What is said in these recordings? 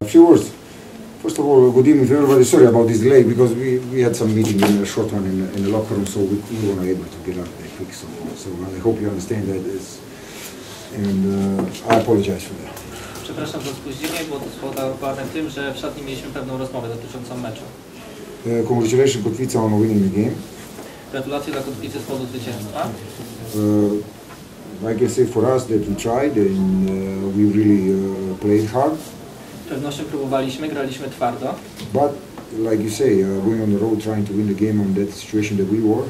A few words. First of all, good evening to everybody. Sorry about this delay because we, we had some meeting in a short one in, in the locker room, so we, we were not able to get out that quick. So, so I hope you understand that. This, and uh, I apologize for that. Przepraszam za spóźnienie, było to spowodowane tym, że w szatni mieliśmy pewną rozmowę dotyczącą meczu. Uh, congratulations, Kotwica, on winning the game. Gratulacje dla Kotwicy z powodu zwycięstwa. Uh, I can say for us that we tried and uh, we really uh, played hard. Pewnością próbowaliśmy, graliśmy twardo, But like you say, uh, going on the road trying to win the game on that situation that we were,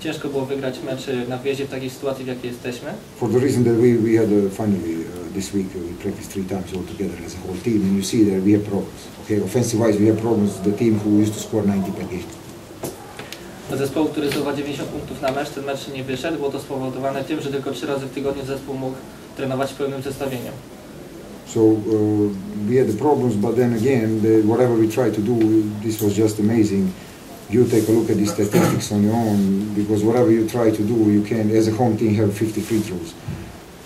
Ciężko było wygrać mecz na wyjeździe w takiej sytuacji, w jakiej jesteśmy. for the reason that we, we had uh, finally uh, this week uh, we practiced three times all together as a whole team and you see that we have problems. Okay, offensive wise we have problems. The team who used to score 90 per game. Zespołu, który zdobywa 90 punktów na mecz, ten mecz nie wyszedł. Było to spowodowane tym, że tylko trzy razy w tygodniu zespół mógł trenować w pełnym zestawieniu. So uh, we had the problems, but then again, the, whatever we tried to do, this was just amazing. You take a look at these statistics on your own, because whatever you try to do, you can, as a home team, have 50 free throws.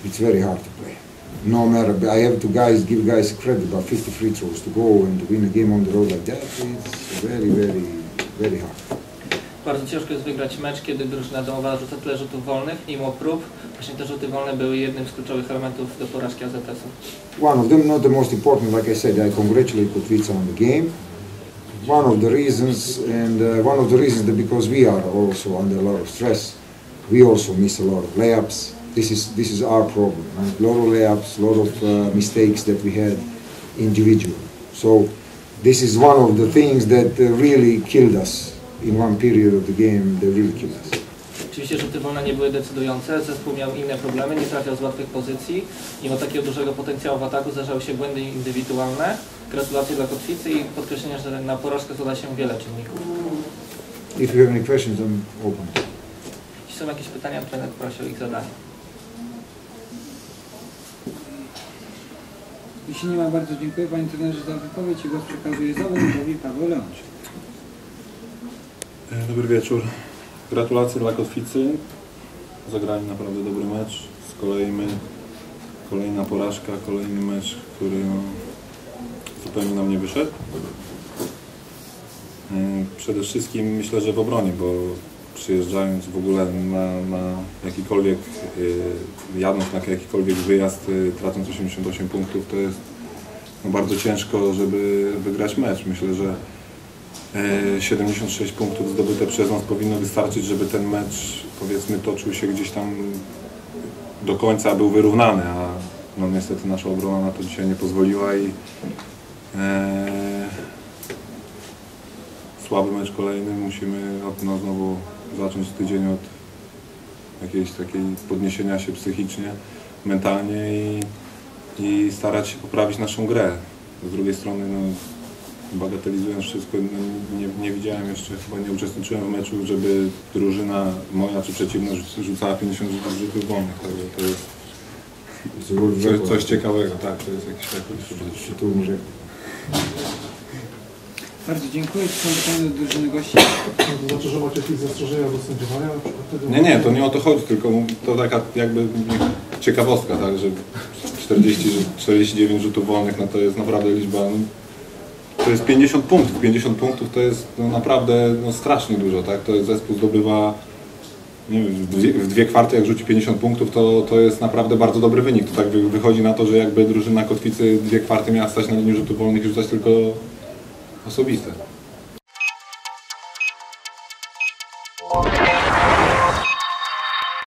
It's very hard to play. No matter, I have to guys give guys credit, but 50 free throws to go and to win a game on the road like that, it's very, very, very hard. Bardzo ciężko jest wygrać mecz, kiedy drużyna domowa rzuca tyle rzutów wolnych, mimo prób. Właśnie te rzuty wolne były jednym z kluczowych elementów do porażki AZS-u. One of them, not the most important, like I said, I congratulate Kotwica on the game. One of the reasons, and uh, one of the reasons that because we are also under a lot of stress, we also miss a lot of layups. This is this is our problem. Right? A lot of layups, a lot of uh, mistakes that we had individual. So this is one of the things that uh, really killed us in one period of the game. They really killed us. Oczywiście rzuty wolne nie były decydujące, zespół miał inne problemy, nie trafiał z łatwych pozycji. Mimo takiego dużego potencjału w ataku zdarzały się błędy indywidualne. Gratulacje dla Kotwicy i podkreślenie, że na porażkę składa się wiele czynników. If you have any questions, I'm open. Jeśli są jakieś pytania, trener prosi o ich zadanie. Jeśli nie ma, bardzo dziękuję Panie Trenerze za wypowiedź i głos przekazuję zawodnikowi Paweł Leączek. E, Dobry wieczór. Gratulacje dla Kotwicy. Zagrali naprawdę dobry mecz. Z kolei my, kolejna porażka, kolejny mecz, który zupełnie nam nie wyszedł. E, Przede wszystkim myślę, że w obronie, bo przyjeżdżając w ogóle na, na jakikolwiek, e, jadąc na jakikolwiek wyjazd, tracąc 88 punktów, to jest no, bardzo ciężko, żeby wygrać mecz. Myślę, że 76 punktów zdobyte przez nas powinno wystarczyć, żeby ten mecz powiedzmy toczył się gdzieś tam do końca, był wyrównany, a no niestety nasza obrona na to dzisiaj nie pozwoliła i e, słaby mecz kolejny. Musimy od, no, znowu zacząć tydzień od jakiejś takiej podniesienia się psychicznie, mentalnie i, i starać się poprawić naszą grę. Z drugiej strony no, bagatelizując wszystko, no, nie, nie widziałem jeszcze, chyba nie uczestniczyłem w meczu, żeby drużyna moja czy przeciwna rzuc- rzucała 50 rzutów wolnych. Także to jest coś, coś ciekawego, tak, to jest jakiś rekord. Szczytu record. Bardzo dziękuję. Czy są pytania do drużyny gości? To znaczy, że macie jakieś zastrzeżenia do sędziowania? Nie, nie, to nie o to chodzi, tylko to taka jakby ciekawostka, tak, że 40, 49 rzutów wolnych, no to jest naprawdę liczba, to jest 50 punktów, 50 punktów to jest no, naprawdę no, strasznie dużo, tak, to jest zespół zdobywa nie wiem, w dwie, w dwie kwarty jak rzuci 50 punktów, to, to jest naprawdę bardzo dobry wynik. To tak wy- wychodzi na to, że jakby drużyna Kotwicy dwie kwarty miała stać na linii rzutów wolnych i rzucać tylko osobiste.